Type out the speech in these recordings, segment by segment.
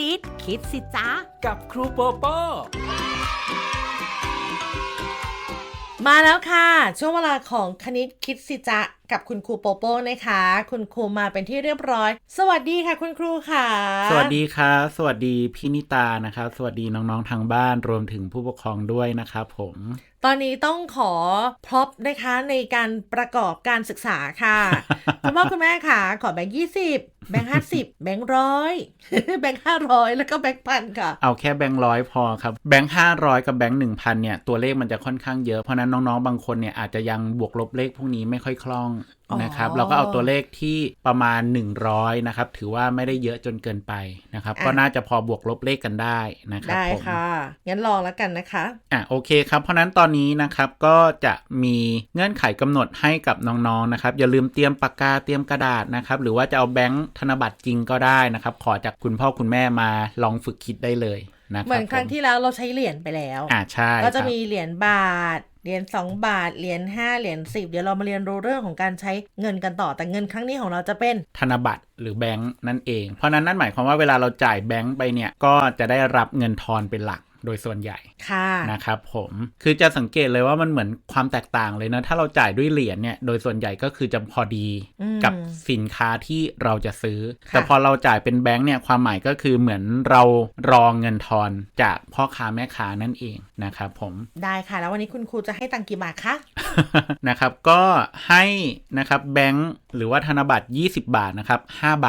ณิต คิดสิจ๊ะ กับครูโปโป้มาแล้วค่ะ ช่วงเวลาของคณิตคิดสิจะ กับคุณครูโปโป้นะคะ คุณครูมาเป็นที่เรียบร้อย สวัสดีค่ะ คุณครูค่ะ สวัสดีครับสวัสดีพี่นิตานะครับ สวัสดีน้องๆทางบ้านรวมถึงผู้ปกครองด้วยนะครับผมตอนนี้ต้องขอพร็อพนะคะในการประกอบการศึกษาค่ะคุณพ่อคุณแม่ค่ะ ขอแบงค์ยี่สิบแบงค์ห้าสิบแบงค์ร้อยแบงค์ห้าร้อยแล้วก็แบงค์พันค่ะ เอาแค่แบงค์ร้อยพอครับ แบงค์ห้าร้อยกับแบงค์หนึ่งพันเนี่ย ตัวเลขมันจะค่อนข้างเยอะ เพราะฉะนั้นน้องๆ บางคนเนี่ยอาจจะยังบวกลบเลขพวกนี้ไม่ค่อยคล่องอ๋อนะครับ เราก็เอาตัวเลขที่ประมาณ 100 นะครับ ถือว่าไม่ได้เยอะจนเกินไปนะครับ ก็น่าจะพอบวกลบเลขกันได้นะครับได้ผมค่ะ งั้นลองแล้วกันนะคะ อะโอเคครับ เพราะฉะนั้นตอนนี้นะครับก็จะมีเงื่อนไขกำหนดให้กับน้องๆนะครับ อย่าลืมเตรียมปากกาเตรียมกระดาษนะครับ หรือว่าจะเอาแบงค์ธนบัตรจริงก็ได้นะครับ ขอจากคุณพ่อคุณแม่มาลองฝึกคิดได้เลยนะค เหรับมือนครั้งที่แล้วเราใช้เหรียญไปแล้วอ่าใช่ก็จะครับมีเหรียญบาทเหรียญ2บาทเหรียญ5เหรียญ10 เดี๋ยวเรามาเรียนรู้เรื่องของการใช้เงินกันต่อแต่เงินครั้งนี้ของเราจะเป็นธนบัตรหรือแบงค์นั่นเอง เพราะฉะนั้นนั่นหมายความว่าเวลาเราจ่ายแบงค์ไปเนี่ยก็จะได้รับเงินทอนเป็นหลัก โดยส่วนใหญ่ค่ะนะครับผมคือจะสังเกตเลยว่ามันเหมือนความแตกต่างเลยนะ ถ้าเราจ่ายด้วยเหรียญเนี่ยโดยส่วนใหญ่ก็คือจะพอดีอืมกับสินค้าที่เราจะซื้อค่ะแต่พอเราจ่ายเป็นแบงค์เนี่ยความหมายก็คือเหมือนเรารองเงินทอนจากพ่อค้าแม่ค้านั่นเองนะครับผมได้ค่ะแล้ววันนี้คุณครูจะให้ตังค์กี่บาทคะนะครับก็ให้นะครับแบงค์หรือว่าธนบัตร 20 บาทนะครับ5ใบ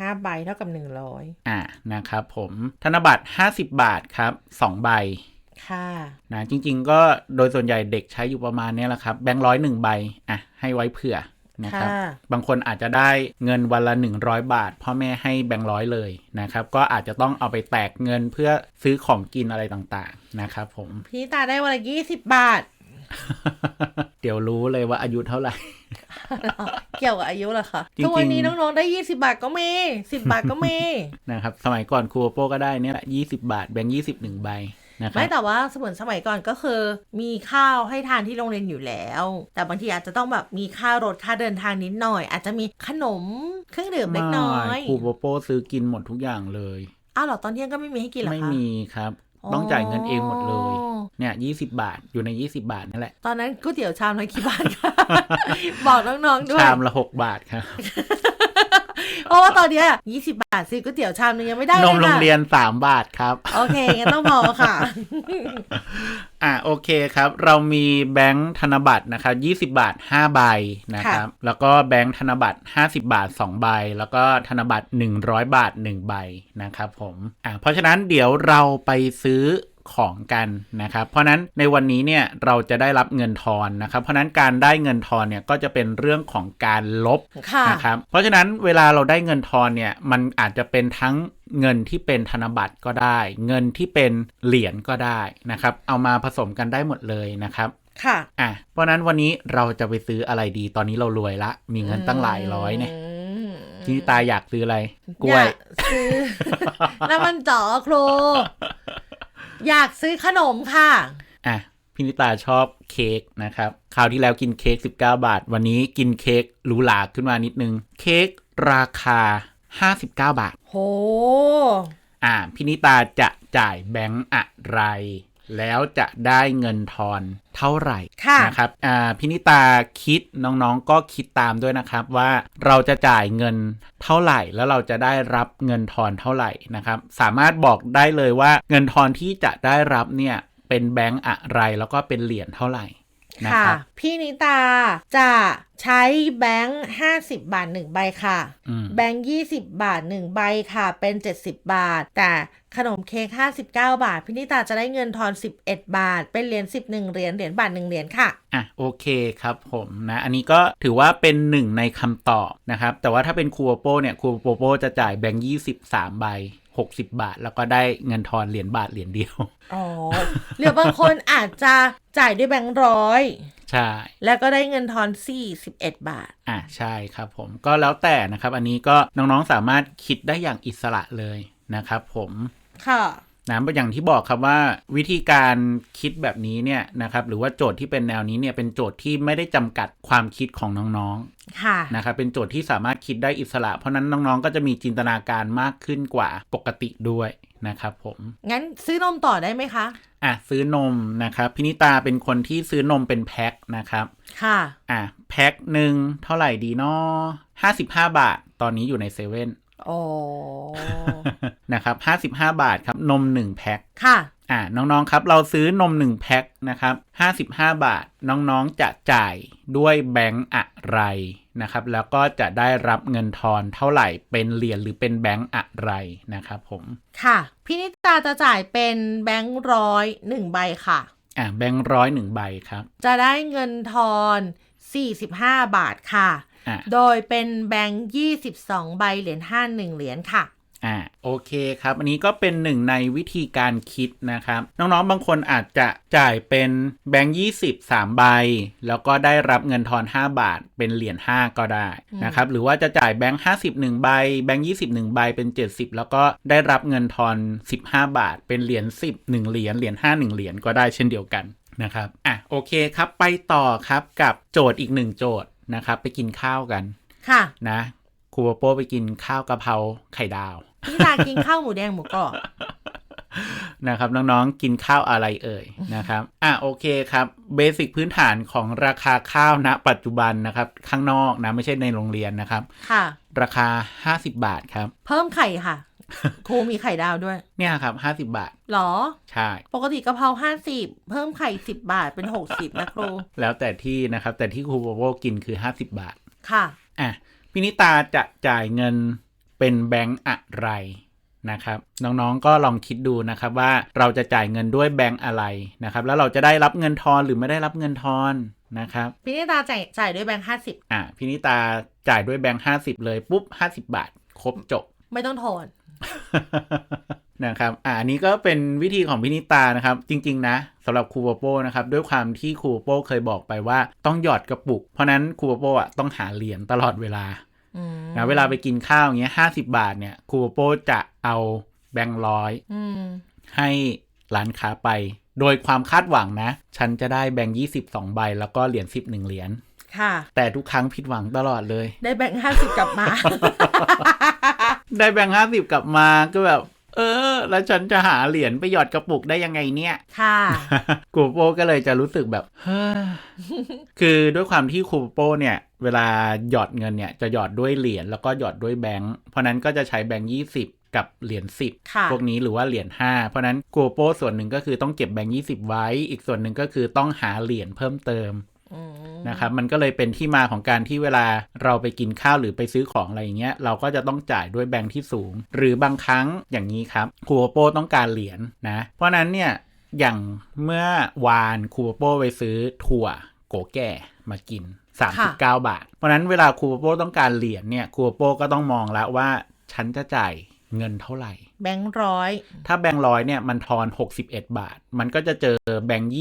5ใบเท่ากับ100อ่านะครับผมธนบัตร50บาทครับ2ใบค่ะนะจริง ๆ ก็โดยส่วนใหญ่เด็กใช้อยู่ประมาณเนี้ยแหละครับ แบงค์ร้อยหนึ่งใบอะให้ไว้เผื่อนะครับค่ะบางคนอาจจะได้เงินวันละ 100 บาท พ่อแม่ให้แบงค์ร้อยเลยนะครับ ก็อาจจะต้องเอาไปแตกเงินเพื่อซื้อของกินอะไรต่างๆนะครับผม พี่ตาได้วันละ 20 บาท เดี๋ยวรู้เลยว่าอายุเท่าไหร่ เกี่ยวกับอายุเหรอคะจริงๆทุกวันนี้น้องๆได้20บาทก็มี10บาทก็มีนะครับสมัยก่อนครูโปโป้ก็ได้เนี่ยแหละ20บาทแบงค์ยี่สิบหนึ่งใบนะครัไม่บแต่ว่าสมัยสมัยก่อนก็คือ มีข้าวให้ทานที่โรงเรียนอยู่แล้ว แต่บางทีอาจจะต้องแบบมีค่ารถค่าเดินทางนิดหน่อย อาจจะมีขนมเครื่องดื่มเล็กน้อยครูโปโป้ซื้อกินหมดทุกอย่างเลยอ้าวเหรอตอนเที่ยงก็ไม่มีให้กินเหรอคะไม่มีครับอ๋อ ต้องจ่ายเงินเองหมดเลยเนี่ยยี่สิบาทอยู่ใน20บาทนั่นแหละ ตอนนั้นก๋วยเตี๋ยวชามละกี่บาทคะบอกน้องๆด้วย ชามละ6บาทครับ เพราะว่าตอนเนี้ย20 บาทซื้อก๋วยเตี๋ยวชามนึงยังไม่ได้นเลยมค่ะโรงเรียน 3 บาทครับ โอเคงั้นต้องพอค่ะ อะโอเคครับ เรามีแบงค์ธนบัตรนะครับ20 บาท 5 ใบนะครับ แล้วก็แบงค์ธนบัตร 50 บาท 2 ใบ แล้วก็ธนบัตร 100 บาท 1 ใบนะครับผมอะเพราะฉะนั้นเดี๋ยวเราไปซื้อ ของกันนะครับ เพราะฉะนั้นในวันนี้เนี่ยเราจะได้รับเงินทอนนะครับ เพราะฉะนั้นการได้เงินทอนเนี่ยก็จะเป็นเรื่องของการลบค่ะนะครับ เพราะฉะนั้นเวลาเราได้เงินทอนเนี่ยมันอาจจะเป็นทั้งเงินที่เป็นธนบัตรก็ได้ เงินที่เป็นเหรียญก็ได้นะครับ เอามาผสมกันได้หมดเลยนะครับค่ะอะเพราะฉะนั้นวันนี้เราจะไปซื้ออะไรดีตอนนี้เรารวยละ มีเงินตั้งหลายร้อยเนี่ยมที่ตาอยากซื้ออะไร กล้วยอากซื้อแล้วมันจ๋อครู อยากซื้อขนมค่ะ อะพี่นิตาชอบเค้กนะครับ คราวที่แล้วกินเค้ก19 บาท วันนี้กินเค้กหรูหราขึ้นมานิดนึง เค้กราคา 59 บาท โห อ่าพินิตาจะจ่ายแบงค์อะไร แล้วจะได้เงินทอนเท่าไหร่ค่ะนะครับอ่าพินิตาคิดน้องๆก็คิดตามด้วยนะครับว่าเราจะจ่ายเงินเท่าไหร่ แล้วเราจะได้รับเงินทอนเท่าไหร่นะครับ สามารถบอกได้เลยว่าเงินทอนที่จะได้รับเนี่ยเป็นแบงค์อะไรแล้วก็เป็นเหรียญเท่าไหร่ นะค่ะครับพี่นิตาจะใช้แบงค์ห้าสิบบาทหนึ่งใบค่ะอืมแบงค์ยี่สิบบาทหนึ่งใบค่ะ เป็นเจ็ดสิบบาท แต่ขนมเค้กห้าสิบเก้าบาท พี่นิตาจะได้เงินทอนสิบเอ็ดบาท เป็นเหรียญสิบหนึ่งเหรียญเหรียญบาทหนึ่งเหรียญค่ะ อะ โอเคครับผมนะ อันนี้ก็ถือว่าเป็นหนึ่งในคำตอบนะครับ แต่ว่าถ้าเป็นครูโปโป้เนี่ยครูโปโป้จะจ่ายแบงค์ยี่สิบสามใบ หกสิบบาท แล้วก็ได้เงินทอนเหรียญบาทเหรียญเดียว อ๋อหรือบางคนอาจจะจ่ายด้วยแบงค์ร้อยใช่ แล้วก็ได้เงินทอนสี่สิบเอ็ดบาท อะใช่ครับผมก็แล้วแต่นะครับ อันนี้ก็น้องๆสามารถคิดได้อย่างอิสระเลยนะครับผม ค่ะ นะอย่างที่บอกครับว่าวิธีการคิดแบบนี้เนี่ยนะครับหรือว่าโจทย์ที่เป็นแนวนี้เนี่ยเป็นโจทย์ที่ไม่ได้จำกัดความคิดของน้องค่ะๆนะครับเป็นโจทย์ที่สามารถคิดได้อิสระ เพราะฉะนั้นน้องๆ ก็จะมีจินตนาการมากขึ้นกว่าปกติด้วยนะครับผม งั้นซื้อนมต่อได้ไหมคะอะซื้อนมนะครับพินิตาเป็นคนที่ซื้อนมเป็นแพ็คนะครับค่ะอะแพ็คหนึ่งเท่าไหร่ดีเนาะห้าสิบห้าบาท ตอนนี้อยู่ในเซเว่นโอ้ นะครับห้าสิบห้าบาทครับ นมหนึ่งแพ็คค่ะ อ่าน้องๆครับเราซื้อนม1แพ็คนะครับ55บาทน้องๆจะจ่ายด้วยแบงก์อะไรนะครับ แล้วก็จะได้รับเงินทอนเท่าไหร่เป็นเหรียญหรือเป็นแบงก์อะไรนะครับผมค่ะพี่นิตาจะจ่ายเป็นแบงค์ร้อยหนึ่งใบค่ะ อ่าแบงก์ร้อยหนึ่งใบครับ จะได้เงินทอน45บาทค่ะอ่า โดยเป็นแบงค์22ใบเหรียญ5 1เหรียญค่ะอ่าโอเคครับอันนี้ก็เป็นหนึ่งในวิธีการคิดนะครับ น้องๆบางคนอาจจะจ่ายเป็นแบงค์ยี่สิบสามใบ แล้วก็ได้รับเงินทอน 5 บาทเป็นเหรียญ5ก็ได้นะครับหรือว่าจะจ่ายแบงค์ห้าสิบหนึ่งใบแบงค์ยี่สิบหนึ่งใบเป็น 70 แล้วก็ได้รับเงินทอน 15 บาท เป็นเหรียญ10 1เหรียญเหรียญ5 1เหรียญก็ได้เช่นเดียวกันนะครับ อะ โอเคครับ ไปต่อครับกับโจทย์อีกหนึ่งโจทย์ นะครับ ไปกินข้าวกันค่ะนะครูโปโป้ไปกินข้าวกะเพราไข่ดาวพี่นิตากินข้าวหมูแดงหมูกรอบนะครับน้องๆกินข้าวอะไรเอ่ยนะครับอะโอเคครับเบสิกพื้นฐานของราคาข้าวณปัจจุบันนะครับ ข้างนอกนะไม่ใช่ในโรงเรียนนะครับ ค่ะ ราคา 50 บาทครับ เพิ่มไข่ค่ะ ครูมีไข่ดาวด้วย เนี่ยครับ50บาทหรอ ใช่ ปกติกะเพราห้าสิบเพิ่มไข่สิบบาทเป็นหกสิบนะครู แล้วแต่ที่นะครับ แต่ที่ครูโบโบกินคือ50บาท ค่ะอะพินิตาจะจ่ายเงินเป็นแบงก์อะไรนะครับ น้องๆก็ลองคิดดูนะครับว่าเราจะจ่ายเงินด้วยแบงก์อะไรนะครับ แล้วเราจะได้รับเงินทอนหรือไม่ได้รับเงินทอนนะครับพี่นิตาจ่ายจ่ายด้วยแบงค์ห้าสิบอะพินิตาจ่ายด้วยแบงค์ห้าสิบเลยปุ๊บห้าสิบาท ครบจบ ไม่ต้องทอน นะครับอะอันนี้ก็เป็นวิธีของพินิตานะครับ จริง ๆ นะสำหรับครูโปโป้นะครับ ด้วยความที่ครูโปโป้เคยบอกไปว่าต้องหยอดกระปุก เพราะนั้นครูโปโป้อะต้องหาเหรียญตลอดเวลาอืมนะเวลาไปกินข้าวอย่างเงี้ยห้าสิบาทเนี่ยครูโปโป้จะเอาแบงค์ร้อยอืมให้ร้านค้าไป โดยความคาดหวังนะ ฉันจะได้แบงค์ยี่สิบสองใบ แล้วก็เหรียญสิบหนึ่งเหรียญค่ะ แต่ทุกครั้งผิดหวังตลอดเลย ได้แบงค์ห้าสิบกลับมา ได้แบงค์ห้าสิบกลับมาก็แบบ เออ แล้วฉันจะหาเหรียญไปหยอดกระปุกได้ยังไงเนี่ยค่ะครูโป้ก็เลยจะรู้สึกแบบเฮ้อคือด้วยความที่ครูโป้เนี่ย เวลาหยอดเงินเนี่ยจะหยอดด้วยเหรียญแล้วก็หยอดด้วยแบงค์เพราะนั้นก็จะใช้แบงค์ยี่สิบกับเหรียญสิบค่ะพวกนี้หรือว่าเหรียญห้าเพราะนั้นครูโป้ส่วนหนึ่งก็คือต้องเก็บแบงค์ยี่สิบไว้ อีกส่วนหนึ่งก็คือต้องหาเหรียญเพิ่มเติมอืม นะครับมันก็เลยเป็นที่มาของการที่เวลาเราไปกินข้าวหรือไปซื้อของอะไรอย่างเงี้ยเราก็จะต้องจ่ายด้วยแบงค์ที่สูง หรือบางครั้งอย่างนี้ครับครูโป้ต้องการเหรียญนะเพราะฉะนั้นเนี่ยอย่างเมื่อวานครูโป้ไปซื้อถั่วโกแก่มากิน 39 บาท เพราะฉะนั้นเวลาครูโป้ต้องการเหรียญเนี่ยครูโป้ก็ต้องมองแล้วว่าฉันจะจ่ายเงินเท่าไหร่ แบงค์ร้อยถ้าแบงค์ร้อยเนี่ยมันทอน61บาท มันก็จะเจอแบงค์20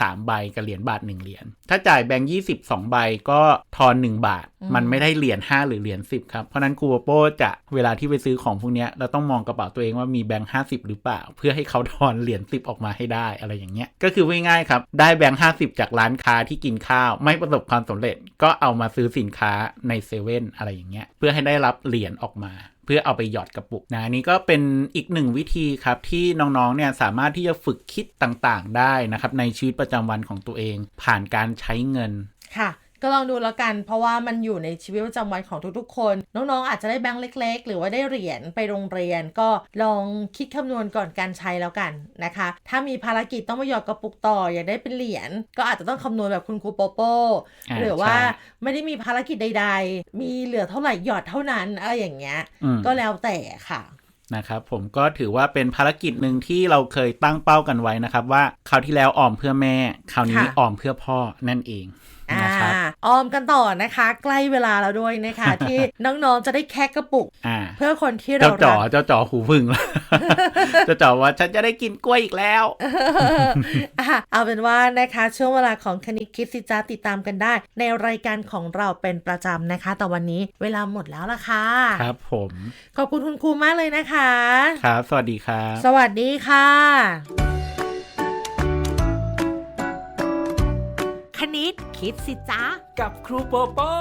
3ใบกับเหรียญบาท1เหรียญถ้าจ่ายแบงค์20 2ใบก็ทอน1บาท มันไม่ได้เหรียญ5หรือเหรียญ10ครับ เพราะนั้นครูโปโป้จะเวลาที่ไปซื้อของพวกเนี้ยเราต้องมองกระเป๋าตัวเองว่ามีแบงค์50หรือเปล่า เพื่อให้เขาทอนเหรียญ10ออกมาให้ได้อะไรอย่างเงี้ยก็คือง่ายๆครับได้แบงค์50จากร้านค้าที่กินข้าว ไม่ประสบความสำเร็จก็เอามาซื้อสินค้าในเซเว่นอะไรอย่างเงี้ยเพื่อให้ได้รับเหรียญออกมา เพื่อเอาไปหยอดกระปุกนะอันนี้ก็เป็นอีกหนึ่งวิธีครับที่น้องๆเนี่ยสามารถที่จะฝึกคิดต่างๆ ได้นะครับในชีวิตประจำวันของตัวเอง ผ่านการใช้เงินค่ะ ก็ลองดูแล้วกัน เพราะว่ามันอยู่ในชีวิตประจำวันของทุกๆ คน น้องๆอาจจะได้แบงค์เล็ก ๆ หรือว่าได้เหรียญไปโรงเรียน ก็ลองคิดคำนวณก่อนการใช้แล้วกันนะคะ ถ้ามีภารกิจต้องมาหยอดกระปุกต่ออยากได้เป็นเหรียญก็อาจจะต้องคำนวณแบบคุณครูโปโป้อ่าหรือว่าใช่ไม่ได้มีภารกิจใด ๆ มีเหลือเท่าไหร่หยอดเท่านั้นอะไรอย่างเงี้ยอืมก็แล้วแต่ค่ะนะครับผมก็ถือว่าเป็นภารกิจหนึ่งที่เราเคยตั้งเป้ากันไว้นะครับ ว่าคราวที่แล้วออมเพื่อแม่ คราวนี้ค่ะออมเพื่อพ่อนั่นเองอ่านะครับออมกันต่อนะคะ ใกล้เวลาแล้วด้วยนะคะ ที่น้องๆจะได้แคะกระปุกอ่าเพื่อคนที่เจ้าเราจ๋อรักเจ้าจ๋อหูพึ่งเจ้าจ๋อว่าฉันจะได้กินกล้วยอีกแล้วอะเอาเป็นว่านะคะ ช่วงเวลาของคณิตคิดสิจ้าติดตามกันได้ ในรายการของเราเป็นประจำนะคะ แต่วันนี้เวลาหมดแล้วล่ะค่ะ ครับผม ขอบคุณคุณครูมากเลยนะคะ ครับ สวัสดีครับ สวัสดีค่ะ ณิต คิดสิจ๊ะ กับครูโปโป้